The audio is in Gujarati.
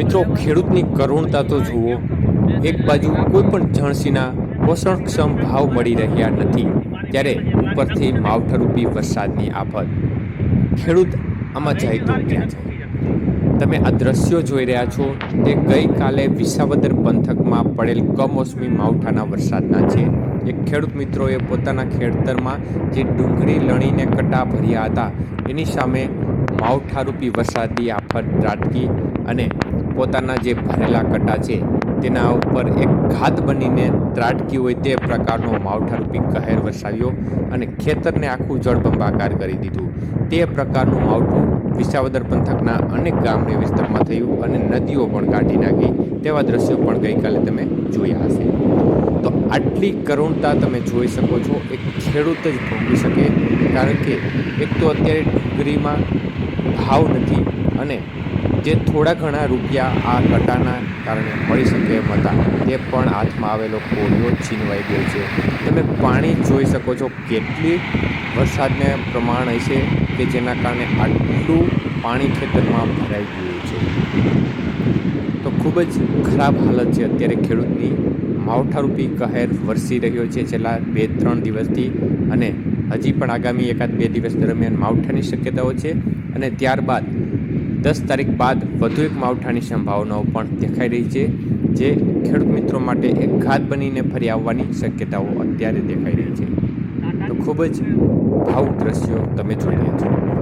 મિત્રો, ખેડૂતની કરુણતા તો જુઓ, એક બાજુ કોઈ પણ જણસીના પોષણક્ષમ ભાવ મળી રહ્યા નથી, ત્યારે ઉપરથી માવઠરૂપી વરસાદની આફત. ખેડૂત આમાં જાય તો ક્યાં જાય? તમે આ દ્રશ્યો જોઈ રહ્યા છો, તે ગઈકાલે વિસાવદર પંથકમાં પડેલ કમોસમી માવઠાના વરસાદના છે. એક ખેડૂત મિત્રોએ પોતાના ખેડતરમાં જે ડુંગળી લણીને કટા ભર્યા હતા, એની સામે માવઠારૂપી વરસાદી આફત ત્રાટકી અને પોતાના જે ભરેલા કટા છે, તેના ઉપર એક ઘાત બનીને ત્રાટકી હોય તે પ્રકારનો માવઠારૂપી કહેર વરસાવ્યો અને ખેતરને આખું જળબંબાકાર કરી દીધું. તે પ્રકારનું માવઠું વિસાવદર પંથકના અનેક ગામડે વિસ્તારમાં થયું અને નદીઓ પણ કાઢી નાખી. તેવા દ્રશ્યો પણ ગઈકાલે તમે જોયા હશે. તો આટલી કરુણતા તમે જોઈ શકો છો. એક ખેડૂત જ ભોગવી શકે, કારણ કે એક તો અત્યારે ડુંગળીમાં ભાવ નથી અને જે થોડા ઘણા રૂપિયા આ કટાના કારણે મળી શકે એમ હતા, તે પણ હાથમાં આવેલો કોળિયો છીનવાઈ ગયો છે. તમે પાણી જોઈ શકો છો કેટલી વરસાદને પ્રમાણ હશે કે જેના કારણે આટલું પાણી ખેતરમાં ભરાઈ ગયું છે. તો ખૂબ જ ખરાબ હાલત છે અત્યારે ખેડૂતની. માવઠારૂપી કહેર વરસી રહ્યો છે છેલ્લા બે ત્રણ દિવસથી અને હજી પણ આગામી એકાદ બે દિવસ દરમિયાન માવઠાની શક્યતાઓ છે અને ત્યારબાદ દસ તારીખ બાદ વધુ એક માવઠાની સંભાવનાઓ પણ દેખાઈ રહી છે, જે ખેડૂત મિત્રો માટે એક ઘાત બનીને ફરી આવવાની શક્યતાઓ અત્યારે દેખાઈ રહી છે. તો ખૂબ જ ભાવુક દ્રશ્યો તમે જોઈ રહ્યા છો.